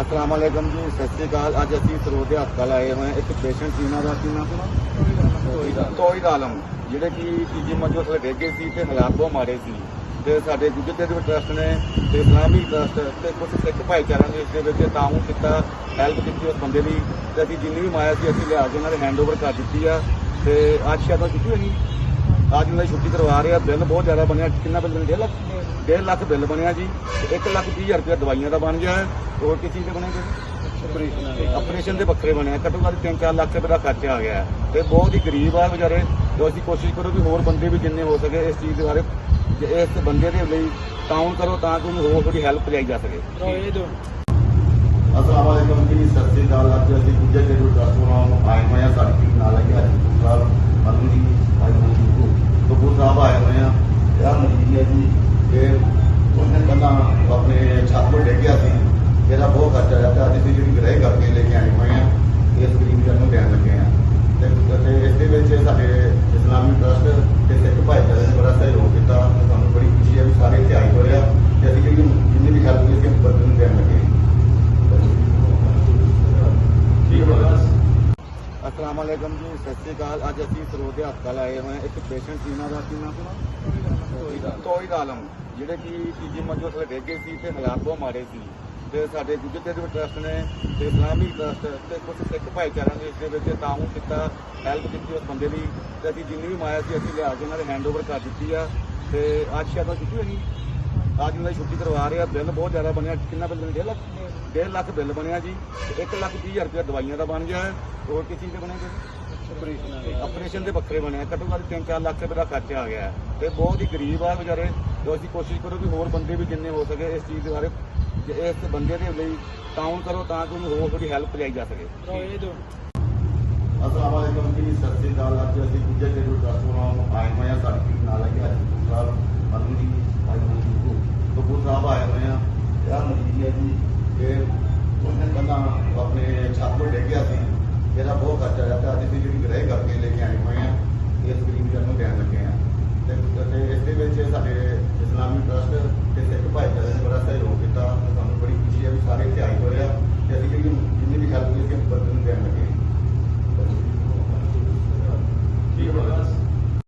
ਅਸਲਾਮ ਅਲੈਕਮ ਜੀ ਸਤਿ ਸ਼੍ਰੀ ਅਕਾਲ। ਅੱਜ ਅਸੀਂ ਸਰੋਦੇ ਹਸਪਤਾਲ ਆਏ ਹੋਏ ਹਾਂ। ਇੱਕ ਪੇਸ਼ੈਂਟ ਸੀ ਇਹਨਾਂ ਦਾ ਕੀ ਨਾਮ ਸੁਣਾ ਤੋਇਦ ਆਲਮ। ਜਿਹੜੇ ਕਿ ਤੀਜੀ ਮੰਜ਼ਲ ਥਲੇ ਡਿੱਗ ਗਏ ਸੀ ਤੇ ਹਾਲਾਤ ਬਹੁਤ ਮਾੜੇ ਸੀ। ਤੇ ਸਾਡੇ ਗੁੱਜਰ ਦੇ ਟਰਸਟ ਨੇ ਤੇ ਇਸਲਾਮੀ ਟਰਸਟ ਤੇ ਕੁਝ ਸਿੱਖ ਭਾਈਚਾਰਿਆਂ ਨੇ ਇਸ ਦੇ ਵਿੱਚ ਤਾਉਨ ਕੀਤਾ ਹੈਲਪ ਕੀਤੀ ਉਸ ਬੰਦੇ ਦੀ। ਤੇ ਅਸੀਂ ਜਿੰਨੀ ਵੀ ਮਾਇਆ ਸੀ ਅਸੀਂ ਲਿਆ ਕੇ ਉਹਨਾਂ ਦੇ ਹੈਂਡਓਵਰ ਕਰ ਦਿੱਤੀ ਆ। ਤੇ ਅੱਜ ਸ਼ਾਇਦ ਉਹ ਛੁੱਟੀ ਹੋਈ ਅੱਜ ਉਹਨਾਂ ਦੀ ਛੁੱਟੀ ਕਰਵਾ ਰਹੇ ਆ। ਬਿੱਲ ਬਹੁਤ ਜ਼ਿਆਦਾ ਬਣਿਆ। ਕਿੰਨਾ ਬਿੱਲ? ਬਣਿਆ 1.5 ਲੱਖ? 1.5 ਲੱਖ ਬਿੱਲ ਬਣਿਆ ਜੀ। ਤੇ 1 ਲੱਖ 30 ਹਜ਼ਾਰ ਰੁਪਏ ਦਵਾਈਆਂ ਦਾ ਬਣ ਗਿਆ। ਹੋਰ ਕਿਸ ਚੀਜ਼ ਦੇ ਬਣੇਗਾ ਆਪਰੇਸ਼ਨ ਦੇ ਵੱਖਰੇ ਬਣਿਆ ਘੱਟੋ ਘੱਟ 3-4 ਲੱਖ ਰੁਪਏ ਦਾ ਖਰਚਾ ਆ ਗਿਆ ਹੈ। ਤੇ ਬਹੁਤ ਹੀ ਗਰੀਬ ਆ ਵਿਚਾਰੇ। ਤੇ ਅਸੀਂ ਕੋਸ਼ਿਸ਼ ਕਰੋ ਕਿ ਹੋਰ ਬੰਦੇ ਵੀ ਜਿੰਨੇ ਹੋ ਸਕੇ ਇਸ ਚੀਜ਼ ਦੇ ਬਾਰੇ ਜੇ ਇਸ ਬੰਦੇ ਦੇ ਲਈ ਕਾਊਂਟ ਕਰੋ ਤਾਂ ਕਿ ਉਹਨੂੰ ਹੋਰ ਥੋੜੀ ਹੈਲਪ ਪਹੁੰਚਾਈ ਜਾ ਸਕੇ। ਅਸਲਾਮ ਵਾਲੇਕਮ ਜੀ ਸਤਿ ਸ੍ਰੀ ਅਕਾਲ। ਅੱਜ ਅਸੀਂ ਗੁੱਜਰ ਦੇ ਟਰਸਟ ਨੂੰ ਆਏ ਹੋਏ ਆ ਸਾਡੀ ਟੀਮ ਨਾਲ ਹੈ ਕਿ ਅੱਜ ਸਾਹਿਬ ਮਰਨ ਜੀ ਅੱਜ ਨੂੰ ਕਪੂਰ ਸਾਹਿਬ ਆਏ ਹੋਏ ਆ ਇਹ ਆਹ ਮਰੀਜ਼ ਜੀ ਇਹ ਉਹਨੇ ਪਹਿਲਾਂ ਆਪਣੇ ਛੱਤ ਤੋਂ ਡਿੱਗ ਗਿਆ ਸੀ ਇਹਦਾ ਬਹੁਤ ਖਰਚਾ ਆਇਆ ਤੇ ਅੱਜ ਅਸੀਂ ਜਿਹੜੀ ਗ੍ਰਹਿ ਕਰਕੇ ਲੈ ਕੇ ਆਏ ਹੋਏ ਆ ਇਸ ਗਰੀਬ ਜਨ ਨੂੰ ਦੇਣ ਲੱਗੇ ਆ ਤੇ ਤੇ ਇਸ ਦੇ ਵਿੱਚ ਸਾਡੇ ਇਸਲਾਮੀ ਟਰਸਟ ਤੇ ਸਿੱਖ ਭਾਈਚਾਰੇ ਨੇ ਬੜਾ ਸਹਿਯੋਗ ਕੀਤਾ ਤੇ ਸਾਨੂੰ ਬੜੀ ਖੁਸ਼ੀ ਹੈ ਵੀ ਸਾਰੇ ਇੱਥੇ ਆਏ ਹੋਏ ਆ ਤੇ ਅਸੀਂ ਜਿਹੜੀ ਜਿੰਨੀ ਵੀ ਹੈਲਪ ਕੀਤੀ ਅਸੀਂ ਬੰਦੇ ਨੂੰ ਦੇਣ ਲੱਗੇ ਠੀਕ ਹੈ ਅਸਲਾਮ ਵਾਲੇਕਮ ਜੀ, ਸਤਿ ਸ਼੍ਰੀ ਅਕਾਲ। ਅੱਜ ਅਸੀਂ ਸਰੋਦੇ ਹਸਪਤਾਲ ਆਏ ਹੋਏ ਹਾਂ। ਇੱਕ ਪੇਸ਼ੈਂਟ ਸੀ, ਇਹਨਾਂ ਦਾ ਕੀ ਨਾਮ ਸੁਣਾ ਤੋਇਦ ਆਲਮ। ਜਿਹੜੇ ਕਿ ਤੀਜੀ ਮੰਜ਼ਲ ਥੱਲੇ ਡਿੱਗ ਗਏ ਸੀ ਤੇ ਹਾਲਾਤ ਬਹੁਤ ਮਾੜੇ ਸੀ। ਤੇ ਸਾਡੇ ਗੁੱਜਰ ਦੇ ਟਰਸਟ ਨੇ, ਤੇ ਇਸਲਾਮੀ ਟਰਸਟ ਤੇ ਕੁਝ ਸਿੱਖ ਭਾਈਚਾਰਿਆਂ ਨੇ ਇਸ ਦੇ ਵਿੱਚ ਤਾਉਨ ਕੀਤਾ ਹੈਲਪ ਕੀਤੀ ਉਸ ਬੰਦੇ ਦੀ। ਤੇ ਅਸੀਂ ਜਿੰਨੀ ਵੀ ਮਾਇਆ ਸੀ, ਅਸੀਂ ਲਿਆ ਕੇ ਉਹਨਾਂ ਦੇ ਹੈਂਡਓਵਰ ਕਰ ਦਿੱਤੀ ਆ। ਤੇ ਅੱਜ ਸ਼ਾਇਦ ਉਹ ਛੁੱਟੀ ਹੋਈ। ਅੱਜ ਉਹਨਾਂ ਦੀ ਛੁੱਟੀ ਕਰਵਾ ਰਹੇ ਆ। ਬਿੱਲ ਬਹੁਤ ਜ਼ਿਆਦਾ ਬਣਿਆ। ਕਿੰਨਾ ਬਿੱਲ? ਬਣਿਆ 1.5 ਲੱਖ? 1.5 ਲੱਖ ਬਿੱਲ ਬਣਿਆ ਜੀ। ਤੇ 1 ਲੱਖ 30 ਹਜ਼ਾਰ ਰੁਪਏ ਦਵਾਈਆਂ ਦਾ ਬਣ ਗਿਆ। ਹੈ ਹੋਰ ਕਿਸ ਚੀਜ਼ ਦੇ ਬਣੇਗਾ ਆਪਰੇਸ਼ਨ ਦੇ ਵੱਖਰੇ ਬਣਿਆ ਘੱਟੋ ਘੱਟ 3-4 ਲੱਖ ਰੁਪਏ ਦਾ ਖਰਚਾ ਆ ਗਿਆ ਹੈ। ਤੇ ਬਹੁਤ ਹੀ ਗਰੀਬ ਆ ਵਿਚਾਰੇ। ਤੇ ਅਸੀਂ ਕੋਸ਼ਿਸ਼ ਕਰੋ ਕਿ ਹੋਰ ਬੰਦੇ ਵੀ ਜਿੰਨੇ ਹੋ ਸਕੇ ਇਸ ਚੀਜ਼ ਦੇ ਬਾਰੇ ਜੇ ਇਸ ਬੰਦੇ ਦੇ ਲਈ ਕਾਊਂਟ ਕਰੋ ਤਾਂ ਕਿ ਉਹਨੂੰ ਹੋਰ ਥੋੜੀ ਹੈਲਪ ਪਹੁੰਚਾਈ ਜਾ ਸਕੇ। ਅਸਲਾਮ ਵਾਲੇਕਮ ਜੀ ਸਤਿ ਸ੍ਰੀ ਅਕਾਲ। ਅੱਜ ਅਸੀਂ ਗੁੱਜਰ ਦੇ ਨੂੰ ਆਏ ਹੋਏ ਹੈ ਕਿ ਅੱਜ ਕਪੂਰ ਸਾਹਿਬ ਮਰਨ ਜੀ ਅੱਜ ਨੂੰ ਕਪੂਰ ਸਾਹਿਬ ਆਏ ਹੋਏ ਆ ਇਹ ਆਹ ਮਰੀਜ਼ ਹੈ ਜੀ ਇਹ ਉਹਨੇ ਪਹਿਲਾਂ ਆਪਣੇ ਛੱਤ ਤੋਂ ਡਿੱਗ ਗਿਆ ਸੀ ਇਹਦਾ ਬਹੁਤ ਖਰਚਾ ਆਇਆ ਅਸੀਂ ਜਿਹੜੀ ਗ੍ਰਹਿ ਕਰਕੇ ਲੈ ਕੇ ਆਏ ਹੋਏ ਆ, ਇਸ ਗਰੀਬ ਜਨ ਨੂੰ ਦੇਣ ਲੱਗੇ